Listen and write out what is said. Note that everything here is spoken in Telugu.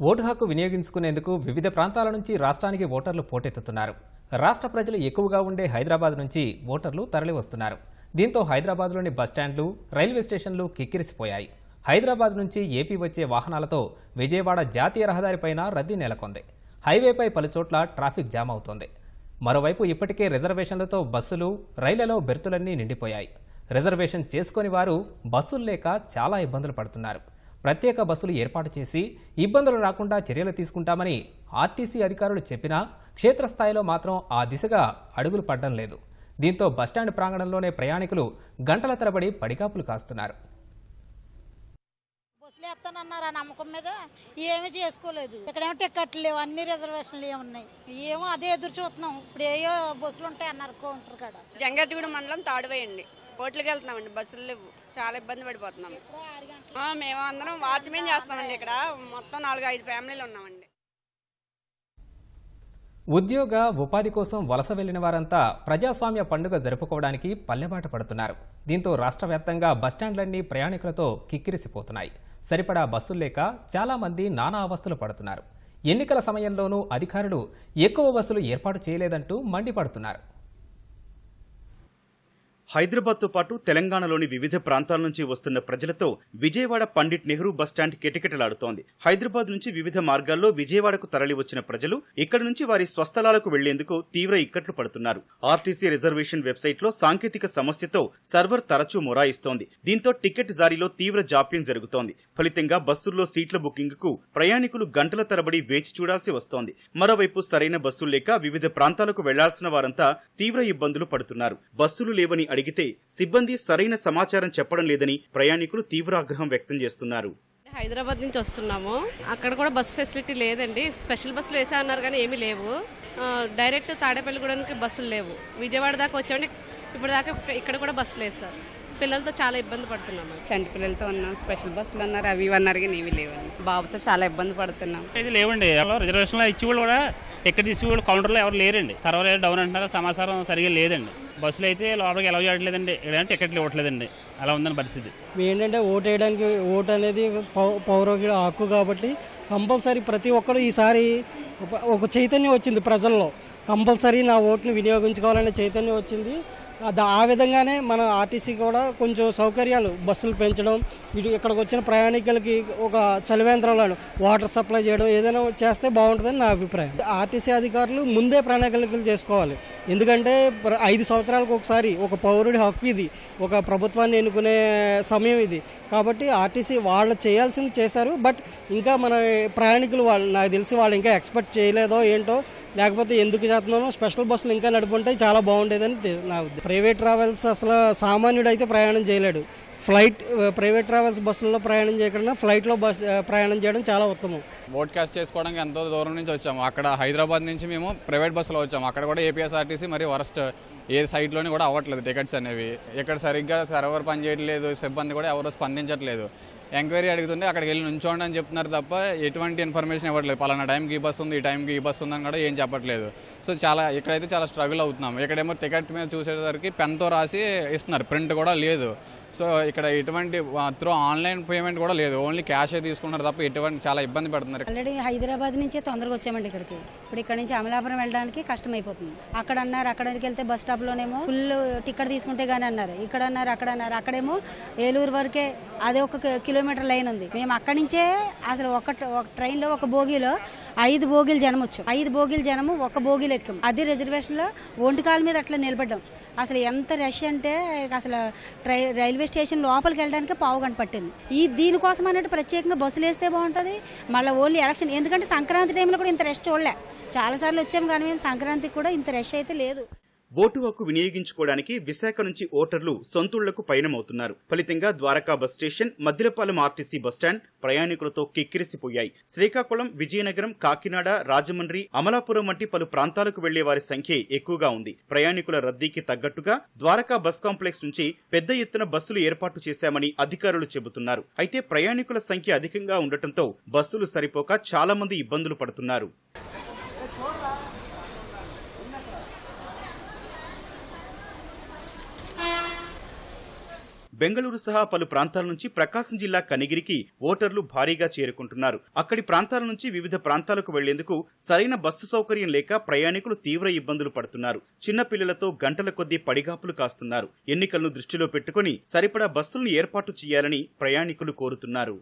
ఓటు హక్కు వినియోగించుకునేందుకు వివిధ ప్రాంతాల నుంచి రాష్ట్రానికి ఓటర్లు పోటెత్తుతున్నారు. రాష్ట్ర ప్రజలు ఎక్కువగా ఉండే హైదరాబాద్ నుంచి ఓటర్లు తరలి వస్తున్నారు దీంతో హైదరాబాద్లోని బస్టాండ్లు రైల్వే స్టేషన్లు కిక్కిరిసిపోయాయి. హైదరాబాద్ నుంచి ఏపీ వచ్చే వాహనాలతో విజయవాడ జాతీయ రహదారిపైన రద్దీ నెలకొంది. హైవేపై పలుచోట్ల ట్రాఫిక్ జామ్ అవుతోంది. మరోవైపు ఇప్పటికే రిజర్వేషన్లతో బస్సులు రైళ్ళలో బెర్తులన్నీ నిండిపోయాయి. రిజర్వేషన్ చేసుకుని వారు బస్సులు లేక చాలా ఇబ్బందులు పడుతున్నారు. ప్రత్యేక బస్సులు ఏర్పాటు చేసి ఇబ్బందులు రాకుండా చర్యలు తీసుకుంటామని ఆర్టీసీ అధికారులు చెప్పినా క్షేత్రస్థాయిలో మాత్రం ఆ దిశగా అడుగులు పడ్డం లేదు. దీంతో బస్టాండ్ ప్రాంగణంలోనే ప్రయాణికులు గంటల తరబడి పడికాపులు కాస్తున్నారు. బస్సులు వేస్తానన్నారు ఆ నమ్మకం మీద? ఏమీ చేసుకోలేదు. ఇక్కడేమో టికెట్లు లేవు అన్ని రిజర్వేషన్లు ఏమున్నాయి ఏమో అదే ఎదురు చూస్తున్నాం. ఇప్పుడు ఏయో బస్సులు ఉంటాయి అన్నారు కౌంటర్ కాడ. జంగట్గూడ మండలం తాడువేయండి. ఓట్లకి వెళ్తున్నామండి బస్సులు లేవు. చాలా ఇబ్బంది ఆ, మేము అందరం వాచ్మెన్ చేస్తామండి ఇక్కడ. మొత్తం నాలుగు ఐదు ఫ్యామిలీలు ఉన్నామండి. ఉద్యోగ ఉపాధి కోసం వలస వెళ్ళిన వారంతా ప్రజాస్వామ్య పండుగ జరుపుకోవడానికి పల్లెబాట పడుతున్నారు. దీంతో రాష్ట్ర వ్యాప్తంగా బస్టాండ్లన్నీ ప్రయాణికులతో కిక్కిరిసిపోతున్నాయి. సరిపడా బస్సులు లేక చాలా మంది నానా అవస్థలు పడుతున్నారు. ఎన్నికల సమయంలోనూ అధికారులు ఎక్కువ బస్సులు ఏర్పాటు చేయలేదంటూ మండిపడుతున్నారు. హైదరాబాద్తో పాటు తెలంగాణలోని వివిధ ప్రాంతాల నుంచి వస్తున్న ప్రజలతో విజయవాడ పండిట్ నెహ్రూ బస్టాండ్ కిటకిటలాడుతోంది. హైదరాబాద్ నుంచి వివిధ మార్గాల్లో విజయవాడకు తరలి వచ్చిన ప్రజలు ఇక్కడి నుంచి వారి స్వస్థలాలకు వెళ్ళేందుకు తీవ్ర ఇక్కట్లు పడుతున్నారు. ఆర్టీసీ రిజర్వేషన్ వెబ్సైట్లో సాంకేతిక సమస్యతో సర్వర్ తరచూ మొరాయిస్తోంది. దీంతో టికెట్ జారీలో తీవ్ర జాప్యం జరుగుతోంది. ఫలితంగా బస్సుల్లో సీట్ల బుకింగ్కు ప్రయాణికులు గంటల తరబడి వేచి చూడాల్సి వస్తోంది. మరోవైపు సరైన బస్సులు లేక వివిధ ప్రాంతాలకు వెళ్ళాల్సిన వారంతా తీవ్ర ఇబ్బందులు పడుతున్నారు. బస్సులు లేవని అడిగి అడిగితే సిబ్బంది సరైన సమాచారం చెప్పడం లేదని ప్రయాణికులు తీవ్ర ఆగ్రహం వ్యక్తం చేస్తున్నారు. హైదరాబాద్ నుంచి వస్తున్నాము. అక్కడ కూడా బస్ ఫెసిలిటీ లేదండి. స్పెషల్ బస్సులు వేసా అన్నారు కానీ ఏమీ లేవు. డైరెక్ట్ డైరెక్ట్ కూడా బస్సులు లేవు. విజయవాడ దాకా వచ్చామండి. ఇప్పుడు దాకా ఇక్కడ కూడా బస్సు లేదు సార్. పిల్లలతో చాలా ఇబ్బంది పడుతున్నాము చంటి పిల్లలతో ఉన్నాం స్పెషల్ బస్సులు అన్నారు అవి అన్నారు కానీ ఏమీ లేవండి. బాబుతో చాలా ఇబ్బంది పడుతున్నాం. అయితే లేవండి ఎవరో రిజర్వేషన్లో ఇచ్చి కూడా టికెట్ తీసి వాళ్ళు కౌంటర్లో ఎవరు లేరండి. సర్వర్ డౌన్ అంటున్నారు సమాచారం సరిగా లేదండి. బస్సులు అయితే లోపలికి ఎలా చేయట్లేదండి ఇక్కడ టికెట్లు ఇవ్వట్లేదండి. అలా ఉందని పరిస్థితి. ఏంటంటే ఓటు వేయడానికి ఓటు అనేది పౌ- పౌరుల హక్కు కాబట్టి కంపల్సరీ ప్రతి ఒక్కరు ఈసారి ఒక- చైతన్యం వచ్చింది ప్రజల్లో. కంపల్సరీ నా ఓటుని వినియోగించుకోవాలనే చైతన్యం వచ్చింది. ఆ విధంగానే మన ఆర్టీసీ కూడా కొంచెం సౌకర్యాలు బస్సులు పెంచడం ఇటు ఇక్కడికి వచ్చిన ప్రయాణికులకి ఒక చలివేంద్రంలో వాటర్ సప్లై చేయడం ఏదైనా చేస్తే బాగుంటుందని నా అభిప్రాయం. ఆర్టీసీ అధికారులు ముందే ప్రణాళికలు చేసుకోవాలి. ఎందుకంటే ప్ర- ఐదు సంవత్సరాలకు ఒకసారి ఒక పౌరుడి హక్కు ఇది ఒక ప్రభుత్వాన్ని ఎన్నుకునే సమయం ఇది. కాబట్టి ఆర్టీసీ వాళ్ళు చేయాల్సింది చేశారు బట్ ఇంకా మన ప్రయాణికులు వాళ్ళు నాకు తెలిసి వాళ్ళు ఇంకా ఎక్స్పెక్ట్ చేయలేదో ఏంటో లేకపోతే ఎందుకు చేస్తున్నానో స్పెషల్ బస్సులు ఇంకా నడుపుంటే చాలా బాగుండేదని నా ఉద్దేశం ప్రైవేట్ ట్రావెల్స్ అసలు సామాన్యుడు అయితే ప్రయాణం చేయలేడు. ఫ్లైట్ ప్రైవేట్ ట్రావెల్స్ బస్సుల్లో ప్రయాణం చేయకుండా ఫ్లైట్లో బస్ ప్రయాణం చేయడం చాలా ఉత్తమం. ఓట్ చేసుకోవడానికి ఎంతో దూరం నుంచి వచ్చాము. అక్కడ హైదరాబాద్ నుంచి మేము ప్రైవేట్ బస్సులో వచ్చాము. అక్కడ కూడా ఏపీఎస్ఆర్టీసీ మరి వరస్ట్ ఏ సైట్లోని కూడా అవ్వట్లేదు టికెట్స్ అనేవి. ఇక్కడ సరిగ్గా సర్వర్ పనిచేయట్లేదు సిబ్బంది కూడా ఎవరు స్పందించట్లేదు. ఎంక్వైరీ అడుగుతుంటే అక్కడికి వెళ్ళి నుంచోండి అని చెప్తున్నారు తప్ప ఎటువంటి ఇన్ఫర్మేషన్ ఇవ్వట్లేదు. పలానా టైంకి ఈ బస్ ఉంది ఈ టైంకి ఈ బస్ ఉందని కూడా ఏం చెప్పట్లేదు. సో చాలా ఇక్కడైతే చాలా స్ట్రగుల్ అవుతున్నాం ఇక్కడేమో టికెట్ మీద చూసేసరికి పెన్తో రాసి ఇస్తున్నారు. ప్రింట్ కూడా లేదు. సో ఇక్కడ ఎటువంటి త్రూ ఆన్లైన్ పేమెంట్ కూడా లేదు. ఓన్లీ క్యాషే తీసుకుంటారు తప్ప ఎటువంటి చాలా ఇబ్బంది పడుతున్నారు. ఆల్రెడీ హైదరాబాద్ నుంచి తొందరగా వచ్చామండి ఇక్కడికి. ఇప్పుడు ఇక్కడ నుంచి అమలాపురం వెళ్ళడానికి కష్టం అయిపోతుంది అక్కడ అన్నారు అక్కడికి వెళ్తే బస్ స్టాప్ లోనేమో ఫుల్ టికెట్ తీసుకుంటే గానీ అన్నారు. ఇక్కడ అన్నారు అక్కడ అన్నారు. అక్కడేమో ఏలూరు వరకే అదే ఒక కిలోమీటర్ లైన్ ఉంది. మేము అక్కడి నుంచే అసలు ఒక ఒక ట్రైన్లో ఒక బోగిలో ఐదు బోగిలు జనం వచ్చాం ఐదు బోగిలు జనము ఒక బోగిలు ఎక్కాం. అది రిజర్వేషన్లో ఒంటికాల మీద అట్లా నిలబడ్డాం. అసలు ఎంత రష్ అంటే అసలు ట్రై రైల్వే స్టేషన్ లోపలికి వెళ్ళడానికి పావు గంట పట్టింది. ఈ దీనికోసం అన్నట్టు ప్రత్యేకంగా బస్సులు వేస్తే బాగుంటుంది. మళ్ళీ ఓన్లీ ఎలక్షన్. ఎందుకంటే సంక్రాంతి టైంలో కూడా ఇంత రష్ చూడలే. చాలాసార్లు వచ్చాము కానీ మేము సంక్రాంతికి కూడా ఇంత రష్ అయితే లేదు. ఓటు హక్కు వినియోగించుకోవడానికి విశాఖ నుంచి ఓటర్లు సొంతూళ్ళకు పయనమవుతున్నారు. ఫలితంగా Dwaraka bus station Maddilapalem RTC bus stand ప్రయాణికులతో కిక్కిరిసిపోయాయి. శ్రీకాకుళం విజయనగరం కాకినాడ రాజమండ్రి అమలాపురం వంటి పలు ప్రాంతాలకు వెళ్ళే వారి సంఖ్య ఎక్కువగా ఉంది. ప్రయాణికుల రద్దీకి తగ్గట్టుగా ద్వారకా బస్ కాంప్లెక్స్ నుంచి పెద్ద ఎత్తున బస్సులు ఏర్పాటు చేశామని అధికారులు చెబుతున్నారు. అయితే ప్రయాణికుల సంఖ్య అధికంగా ఉండటంతో బస్సులు సరిపోక చాలా మంది ఇబ్బందులు పడుతున్నారు. బెంగళూరు సహా పలు ప్రాంతాల నుంచి ప్రకాశం జిల్లా కనిగిరికి ఓటర్లు భారీగా చేరుకుంటున్నారు. అక్కడి ప్రాంతాల నుంచి వివిధ ప్రాంతాలకు వెళ్ళేందుకు సరైన బస్సు సౌకర్యం లేక ప్రయాణికులు తీవ్ర ఇబ్బందులు పడుతున్నారు. చిన్న పిల్లలతో గంటల కొద్దీ పడిగాపులు కాస్తున్నారు. ఎన్నికలను దృష్టిలో పెట్టుకుని సరిపడా బస్సులను ఏర్పాటు చేయాలని ప్రయాణికులు కోరుతున్నారు.